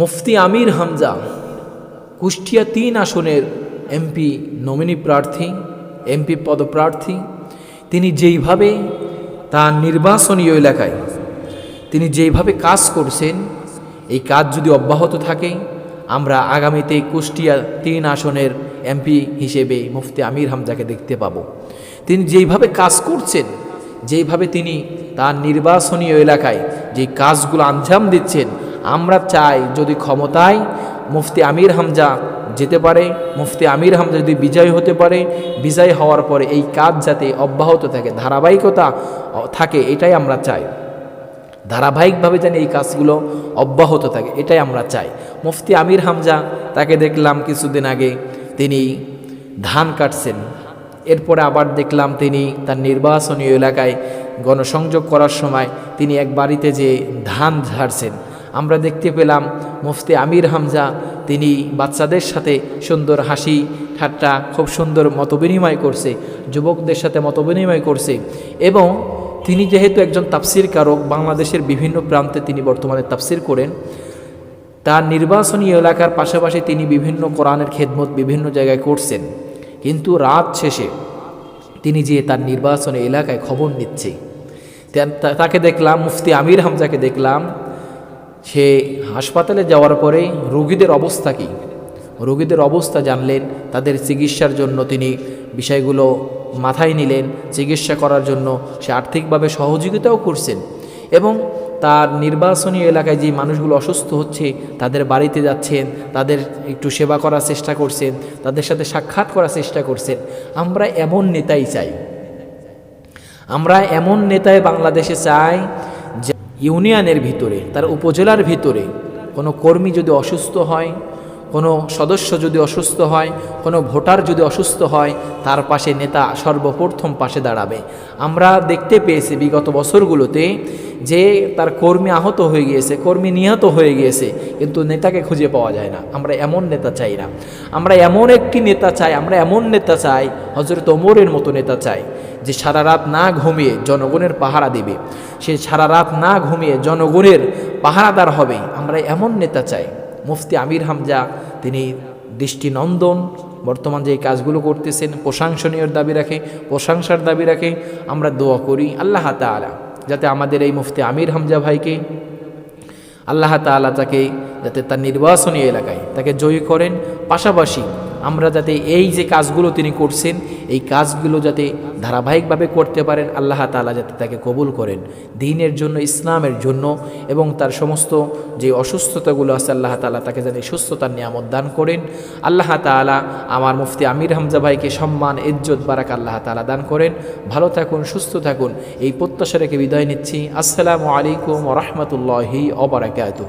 মুফতি আমির হামজা, কুষ্টিয়া তিন আসনের MP nominee প্রার্থী, এমপি পদপ্রার্থী, তিনি যেইভাবে তার নির্বাচনীয় এলাকায়, তিনি যেইভাবে কাজ করছেন, এই কাজ যদি অব্যাহত থাকে, আমরা আগামীতে কুষ্টিয়া তিন আসনের এমপি হিসেবে মুফতি আমির হামজাকে দেখতে পাব। তিনি যেইভাবে কাজ করছেন, যেইভাবে তিনি তার নির্বাচনীয় এলাকায় যে কাজগুলো আঞ্জাম দিচ্ছেন আমরা চাই যদি ক্ষমতায় মুফতি আমির হামজা যেতে পারে, মুফতি আমির হামজা যদি বিজয় হতে পারে, বিজয় হওয়ার পরে এই কাজ যাতে অব্যাহত থাকে, ধারাবাহিকতা থাকে, এটাই আমরা চাই। ধারাবাহিকভাবে যেন এই কাজগুলো অব্যাহত থাকে, এটাই আমরা চাই। মুফতি আমির হামজা, তাকে দেখলাম কিছুদিন আগে তিনি ধান কাটছেন। এরপরে আবার দেখলাম তিনি তার নির্বাচনীয় এলাকায় গণসংযোগ করার সময় তিনি এক বাড়িতে যে ধান ঝাড়ছেন। আমরা দেখতে পেলাম মুফতি আমির হামজা। তিনি বাচ্চাদের সাথে সুন্দর হাসি, ঠাট্টা, খুব সুন্দর মতবিনিময় করছে, যুবকদের সাথে মতবিনিময় করছে এবং তিনি যেহেতু একজন তাফসির কারক, বাংলাদেশের বিভিন্ন প্রান্তে তিনি বর্তমানে তাফসির করেন। তার নির্বাচনী এলাকার পাশাপাশি তিনি বিভিন্ন কোরআনের খেদমত বিভিন্ন জায়গায় করছেন। কিন্তু রাত শেষে তিনি যে তার নির্বাচনী এলাকায় খবর নিচ্ছে তাকে দেখলাম, মুফতি আমির হামজাকে দেখলাম সে হাসপাতালে যাওয়ার পরে রোগীদের অবস্থা কী? রোগীদের অবস্থা জানলেন, তাদের চিকিৎসার জন্য তিনি বিষয়গুলো মাথায় নিলেন, চিকিৎসা করার জন্য সে আর্থিকভাবে সহযোগিতাও করছেন এবং তার নির্বাচনী এলাকায় যে মানুষগুলো অসুস্থ হচ্ছে, তাদের বাড়িতে যাচ্ছেন, তাদের একটু সেবা করার চেষ্টা করছেন, তাদের সাথে সাক্ষাৎ করার চেষ্টা করছেন। আমরা এমন নেতাই চাই। আমরা এমন নেতায় বাংলাদেশে চাই ইউনিয়নের ভিতরে তার উপজেলার ভিতরে কোনো কর্মী যদি অসুস্থ হয় কোনো সদস্য যদি অসুস্থ হয়, কোনো ভোটার যদি অসুস্থ হয়, তার পাশে নেতা সর্বপ্রথম পাশে দাঁড়াবে। আমরা দেখতে পেয়েছি বিগত বছরগুলোতে যে তার কর্মী আহত হয়ে গিয়েছে, কর্মী নিহত হয়ে গিয়েছে, কিন্তু নেতাকে খুঁজে পাওয়া যায় না। আমরা এমন নেতা চাই না। আমরা এমন একটি নেতা চাই, আমরা এমন নেতা চাই হজরত ওমরের মতো নেতা চাই, যে সারা রাত না ঘুমিয়ে জনগণের পাহারা দেবে। সে সারা রাত না ঘুমিয়ে জনগণের পাহারাদার হবে। আমরা এমন নেতা চাই। মুফতি আমির হামজা, তিনি দৃষ্টিনন্দন, বর্তমান যে কাজগুলো করতেছেন প্রশংসনীয়র দাবি রাখে, প্রশংসার দাবি রাখে, আমরা দোয়া করি আল্লাহ তালা যাতে আমাদের এই মুফতি আমির হামজা ভাইকে, আল্লাহ তালা তাকে যাতে তার নির্বাচনী এলাকায় তাকে জয়ী করেন, পাশাপাশি আমরা যাতে এই যে কাজগুলো তিনি করছেন, এই কাজগুলো যাতে ধারাবাহিকভাবে করতে পারেন, আল্লাহ তাআলা যাতে তাকে কবুল করেন। দিনের জন্য, ইসলামের জন্য এবং তার সমস্ত যে অসুস্থতাগুলো আছে, আল্লাহ তাআলা তাকে যাতে সুস্থতার নিয়ামত দান করেন। আল্লাহ তাআলা আমার মুফতি আমির হামজা ভাইকে সম্মান, ইজ্জত, বারাক আল্লাহ তাআলা দান করেন। ভালো থাকুন, সুস্থ থাকুন। এই প্রত্যাশা রেখে বিদায় নিচ্ছি। আসসালামু আলাইকুম রহমতুল্লাহি অবরাকাতু